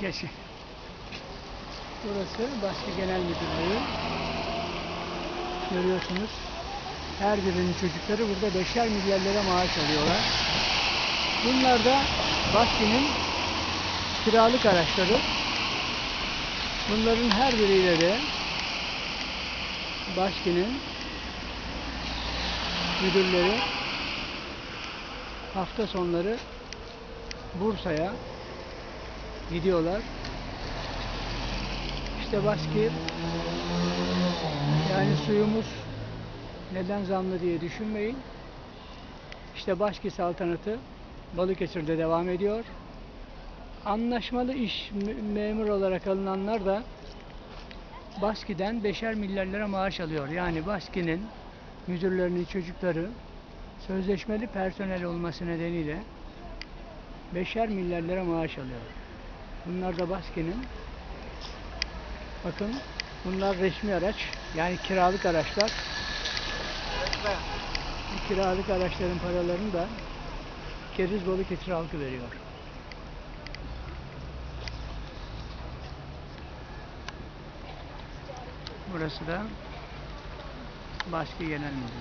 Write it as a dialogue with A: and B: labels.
A: Geç. Burası Baskı Genel Müdürlüğü. Görüyorsunuz. Her birinin çocukları burada beşer milyarlara maaş alıyorlar. Bunlar da Baskı'nın kiralık araçları. Bunların her biriyle de Baskı'nın müdürleri hafta sonları Bursa'ya gidiyorlar. İşte Baskı yani suyumuz neden zamlı diye düşünmeyin. İşte Baskı saltanatı Balıkesir'de devam ediyor. Anlaşmalı iş me- memur olarak alınanlar da Baski'den beşer milyar lira maaş alıyor. Yani Baski'nin müdürlerinin çocukları sözleşmeli personel olması nedeniyle beşer milyar lira maaş alıyor. Bunlar da Baski'nin bakın bunlar resmi araç yani kiralık araçlar. Bu kiralık araçların paralarını da Keriz Balıkesir halkı veriyor. Burası da Baskı Genel Müdürlüğü.